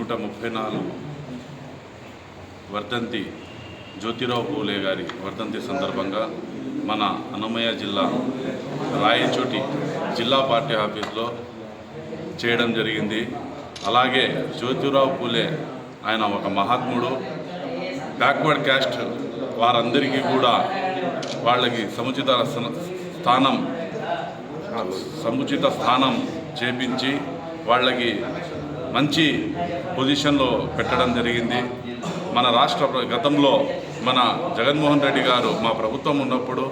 నూట ముప్పై నాలుగు వర్ధంతి జ్యోతిరావు పూలే గారి వర్ధంతి సందర్భంగా మన అన్నమయ్య జిల్లా రాయచోటి జిల్లా పార్టీ ఆఫీస్లో చేయడం జరిగింది. అలాగే జ్యోతిరావు పూలే ఆయన ఒక మహాత్ముడు. బ్యాక్వర్డ్ క్యాస్ట్ వారందరికీ కూడా వాళ్ళకి సముచిత స్థానం సముచిత స్థానం చేపించి వాళ్ళకి మంచి పొజిషన్లో పెట్టడం జరిగింది. మన రాష్ట్ర గతంలో మన జగన్మోహన్ రెడ్డి గారు మా ప్రభుత్వం ఉన్నప్పుడు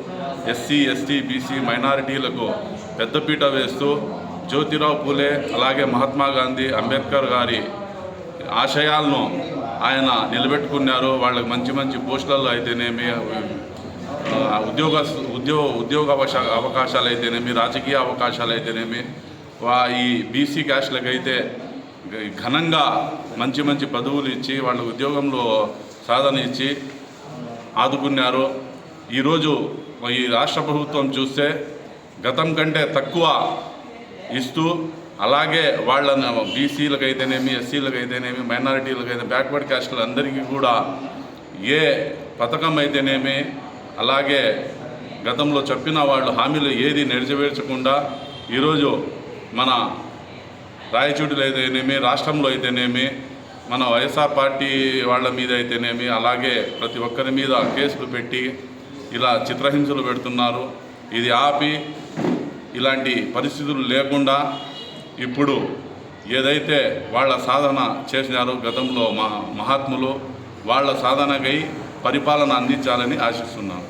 ఎస్సీ ఎస్టీ బీసీ మైనారిటీలకు పెద్దపీట వేస్తూ జ్యోతిరావు పూలే అలాగే మహాత్మా గాంధీ అంబేద్కర్ గారి ఆశయాలను ఆయన నిలబెట్టుకున్నారు. వాళ్ళకి మంచి మంచి పోస్టులలో అయితేనేమి ఉద్యోగ ఉద్యోగ ఉద్యోగ అవశా- అవకాశాలు అయితేనేమి రాజకీయ అవకాశాలు అయితేనేమి వా ఈ బీసీ క్యాస్ట్లకు అయితే ఘనంగా మంచి మంచి పదవులు ఇచ్చి వాళ్ళ ఉద్యోగంలో సాధన ఇచ్చి ఆదుకున్నారు. ఈరోజు ఈ రాష్ట్ర ప్రభుత్వం చూస్తే గతం కంటే తక్కువ ఇస్తూ అలాగే వాళ్ళను బీసీలకు అయితేనేమి ఎస్సీలకు అయితేనేమి మైనారిటీలకు అయితే బ్యాక్వర్డ్ క్యాస్టులు అందరికీ కూడా ఏ పథకం అయితేనేమి అలాగే గతంలో చెప్పిన వాళ్ళు హామీలు ఏది నెరవేర్చకుండా ఈరోజు మన రాయచూటిలో అయితేనేమి రాష్ట్రంలో అయితేనేమి మన వైఎస్ఆర్ పార్టీ వాళ్ళ మీద అయితేనేమి అలాగే ప్రతి ఒక్కరి మీద కేసులు పెట్టి ఇలా చిత్రహింసలు పెడుతున్నారు. ఇది ఆపి ఇలాంటి పరిస్థితులు లేకుండా ఇప్పుడు ఏదైతే వాళ్ళ సాధన చేసినారో గతంలో మా మహాత్ములు వాళ్ళ సాధనకై పరిపాలన అందించాలని ఆశిస్తున్నాను